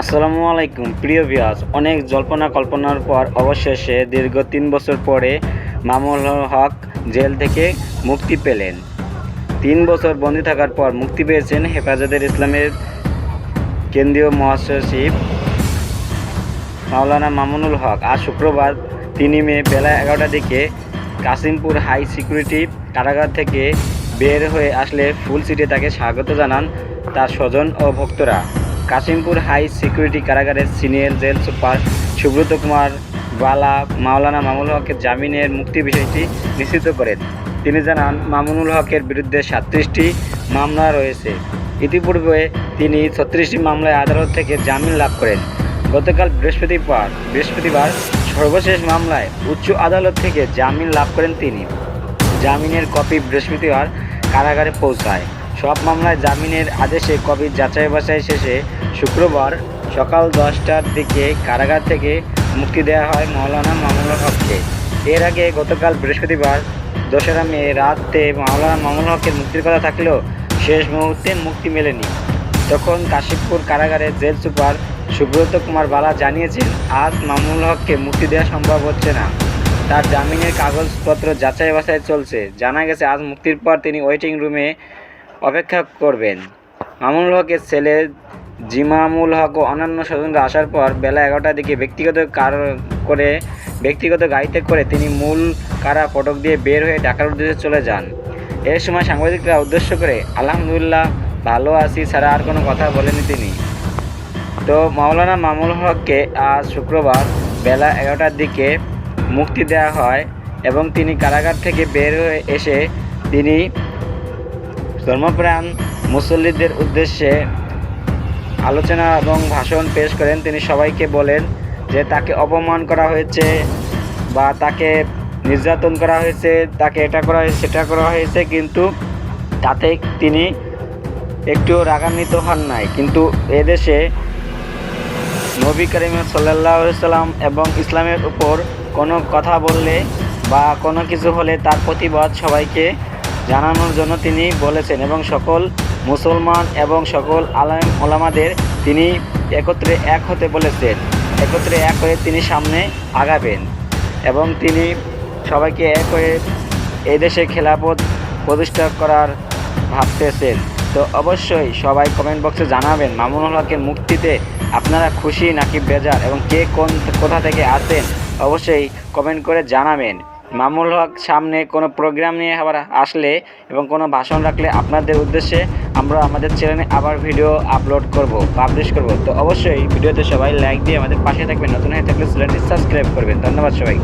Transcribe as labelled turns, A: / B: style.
A: আসসালামু আলাইকুম, প্রিয় ভিয়াস অনেক জল্পনা কল্পনার পর অবশেষে দীর্ঘ তিন বছর পরে মামুল হক জেল থেকে মুক্তি পেলেন। তিন বছর বন্দী থাকার পর মুক্তি পেয়েছেন হেফাজতের ইসলামের কেন্দ্রীয় মহাসচিব মাওলানা মামুনুল হক। আজ শুক্রবার, তিন মে বেলা এগারোটার দিকে কাসিমপুর হাই সিকিউরিটি কারাগার থেকে বের হয়ে আসলে ফুল সিটে তাকে স্বাগত জানান তার স্বজন ও ভক্তরা। কাসিমপুর হাই সিকিউরিটি কারাগারের senior jail super Subrata Kumar Bala Maulana Mamul হকের জামিনের মুক্তি বিষয়টি নিশ্চিত করেন। তিনি জানান, মামুনুল হকের বিরুদ্ধে সাতত্রিশটি মামলা রয়েছে। ইতিপূর্বে তিনি ছত্রিশটি মামলায় আদালত থেকে জামিন লাভ করেন। গতকাল বৃহস্পতিবার বৃহস্পতিবার সর্বশেষ মামলায় উচ্চ আদালত থেকে জামিন লাভ করেন তিনি। জামিনের কপি বৃহস্পতিবার কারাগারে পৌঁছায়। সব মামলায় জামিনের আদেশে কপি যাচাই বাছাই শেষে শুক্রবার সকাল দশটার দিকে কারাগার থেকে মুক্তি দেওয়া হয় মৌলানা মামুনুল হককে। এর আগে গতকাল বৃহস্পতিবার দোসরা মে রাতে মাওলানা মামুনুল হকের মুক্তির কথা থাকলেও শেষ মুহূর্তে মুক্তি মেলেনি। তখন কাশিমপুর কারাগারে জেল সুপার সুব্রত কুমার বালা জানিয়েছেন, আজ মামুনুল হককে মুক্তি দেওয়া সম্ভব হচ্ছে না। তার জামিনের কাগজপত্র যাচাই বাছাই চলছে। জানা গেছে, আজ মুক্তির পর তিনি ওয়েটিং রুমে অপেক্ষা করবেন। মামুনুল হকের ছেলে জিমামুল হক ও অন্যান্য স্বজনরা আসার পর বেলা এগারোটার দিকে ব্যক্তিগত কার করে, ব্যক্তিগত গাড়িতে করে তিনি মূল কারা ফটক দিয়ে বের হয়ে ঢাকার উদ্দেশ্যে চলে যান। এর সময় সাংবাদিকরা উদ্দেশ্য করে, আলহামদুলিল্লাহ, ভালো আছি ছাড়া আর কোনো কথা বলেনি তিনি। তো মাওলানা মামুল হককে আজ শুক্রবার বেলা এগারোটার দিকে মুক্তি দেওয়া হয় এবং তিনি কারাগার থেকে বের হয়ে এসে তিনি ধর্মপ্রাণ মুসল্লিদের উদ্দেশ্যে আলোচনা এবং ভাষণ পেশ করেন। তিনি সবাইকে বলেন যে তাকে অপমান করা হয়েছে বা তাকে নির্যাতন করা হয়েছে, তাকে এটা করা হয়েছে, সেটা করা হয়েছে, কিন্তু তাতে তিনি একটুও রাগান্বিত হন নাই। কিন্তু এদেশে নবী করিম সাল্লাম এবং ইসলামের উপর কোনো কথা বললে বা কোনো কিছু হলে তার প্রতিবাদ সবাইকে জানানোর জন্য তিনি বলেছেন এবং সকল মুসলমান এবং সকল আলাম ওলামাদের তিনি একত্রে এক হতে বলেছেন। একত্রে এক হয়ে তিনি সামনে আগাবেন এবং তিনি সবাইকে এক হয়ে এই দেশে খেলাপথ প্রতিষ্ঠা করার ভাবতেছেন। তো অবশ্যই সবাই কমেন্ট বক্সে জানাবেন, মামুনুল হকের মুক্তিতে আপনারা খুশি নাকি বেজার এবং কে কোন, কোথা থেকে আসেন অবশ্যই কমেন্ট করে জানাবেন। মামুল হক সামনে কোনো প্রোগ্রাম নিয়ে আবার আসলে এবং কোনো ভাষণ রাখলে আপনাদের উদ্দেশ্যে আমরা আমাদের চ্যানেলে আবার ভিডিও আপলোড করব পাবলিশ করব। তো অবশ্যই ভিডিওতে সবাই লাইক দিয়ে আমাদের পাশে থাকবেন। নতুন হয়ে থাকলে চ্যানেলটি সাবস্ক্রাইব করবেন। ধন্যবাদ সবাই